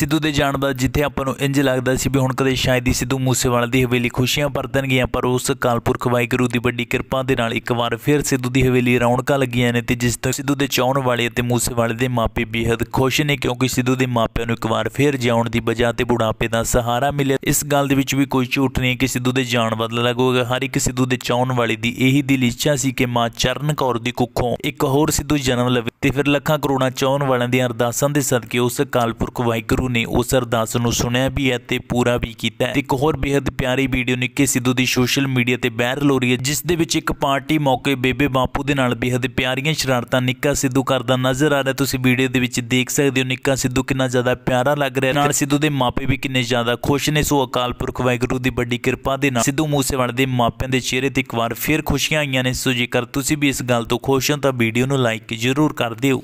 ਸਿੱਧੂ ਦੇ ਜਾਣ ਬਾਅਦ ਜਿੱਥੇ ਆਪਾਂ ਨੂੰ ਇੰਜ ਲੱਗਦਾ ਸੀ ਵੀ ਹੁਣ ਕਦੇ ਸ਼ਾਇਦ ਹੀ ਸਿੱਧੂ ਮੂਸੇਵਾਲੇ ਦੀ ਹਵੇਲੀ ਖੁਸ਼ੀਆਂ ਪਰਤਣਗੀਆਂ ਪਰ ਉਸ ਕਾਲਪੁਰਖ ਵਾਹਿਗੁਰੂ ਦੀ ਵੱਡੀ ਕਿਰਪਾ ਦੇ ਨਾਲ ਇੱਕ ਵਾਰ ਫਿਰ ਸਿੱਧੂ ਦੀ ਹਵੇਲੀ ਰੌਣਕਾਂ ਲੱਗੀਆਂ ਨੇ ਤੇ ਜਿਸ ਤੋਂ ਸਿੱਧੂ ਦੇ ਚਾਹਣ ਵਾਲੇ ਅਤੇ ਮੂਸੇਵਾਲੇ ਦੇ ਮਾਪੇ ਬੇहद ਖੁਸ਼ ਨੇ ਕਿਉਂਕਿ ਸਿੱਧੂ ਦੇ ਮਾਪਿਆਂ ਨੂੰ ਇੱਕ ਵਾਰ ਫਿਰ ਜਿਉਣ ਦੀ ਬਜਾ ਤੇ ਬੁਢਾਪੇ ਦਾ ਸਹਾਰਾ ਮਿਲਿਆ। ਇਸ ਗੱਲ ਦੇ ਵਿੱਚ ਵੀ ਕੋਈ ਝੂਠ ਨਹੀਂ ਕਿ ਸਿੱਧੂ ਦੇ ਜਾਣ ਬਦਲ ਲੱਗੂਗਾ। ਹਰ ਇੱਕ ਸਿੱਧੂ ਦੇ ਚਾਹਣ ਵਾਲੇ ਦੀ ਇਹੀ ਦਿਲ ਇੱਛਾ ਸੀ ਕਿ ਮਾਂ ਚਰਨ ਕੌਰ ਦੀ ਕੁੱਖੋਂ ਇੱਕ ਹੋਰ ਸਿੱਧੂ ਜਨਮ ਲਵੇ ਤੇ ਫਿਰ ਲੱਖਾਂ ਕਰੋੜਾਂ ਚਾਹਣ ਵਾਲਿਆਂ ਦੀਆਂ ਅਰਦਾਸਾਂ ਦੇ ਸਦਕੇ ਉਸ ਕਾਲਪੁਰਖ ਵਾਹਿਗੁਰੂ ਨੇ ਉਸ ਅਰਦਾਸ ਨੂੰ ਸੁਣਿਆ ਵੀ ਹੈ ਤੇ ਪੂਰਾ ਵੀ ਕੀਤਾ ਹੈ। ਇੱਕ ਹੋਰ ਬੇहद ਪਿਆਰੀ ਵੀਡੀਓ ਨਿੱਕੇ ਸਿੱਧੂ ਦੀ ਸੋਸ਼ਲ ਮੀਡੀਆ ਤੇ ਵਾਇਰਲ ਹੋ ਰਹੀ ਹੈ, ਜਿਸ ਦੇ ਵਿੱਚ ਇੱਕ ਪਾਰਟੀ ਮੌਕੇ ਬੇਬੇ ਬਾਪੂ ਦੇ ਨਾਲ ਬੇहद ਪਿਆਰੀਆਂ ਸ਼ਰਾਰਤਾਂ ਨਿੱਕਾ ਸਿੱਧੂ ਕਰਦਾ ਨਜ਼ਰ ਆ ਰਿਹਾ ਤੁਸੀਂ ਵੀਡੀਓ ਦੇ ਵਿੱਚ ਦੇਖ ਸਕਦੇ ਹੋ ਨਿੱਕਾ ਸਿੱਧੂ ਕਿੰਨਾ ਜ਼ਿਆਦਾ ਪਿਆਰਾ ਲੱਗ ਰਿਹਾ ਨਾਲ ਸਿੱਧੂ ਦੇ ਮਾਪੇ ਵੀ ਕਿੰਨੇ ਜ਼ਿਆਦਾ ਖੁਸ਼ ਨੇ। ਸੋ ਅਕਾਲ ਪੁਰਖ ਵਾਹਿਗੁਰੂ ਦੀ ਵੱਡੀ ਕਿਰਪਾ ਦੇ ਨਾਲ ਸਿੱਧੂ ਮੂਸੇਵਾਲੇ ਦੇ ਮਾਪਿਆਂ ਦੇ ਚਿਹਰੇ ਤੇ ਇੱਕ ਵਾਰ ਫਿਰ ਖੁਸ਼ੀਆਂ ਆਈਆਂ ਨੇ। ਸੋ ਜੇਕਰ ਤੁਸੀਂ ਵੀ ਇਸ ਗੱਲ ਤੋਂ ਖੁਸ਼ ਹੋ ਤਾਂ ਵੀਡੀਓ ਨੂੰ ਲਾਈਕ ਜ਼ਰੂਰ ਕਰ ਦਿਓ।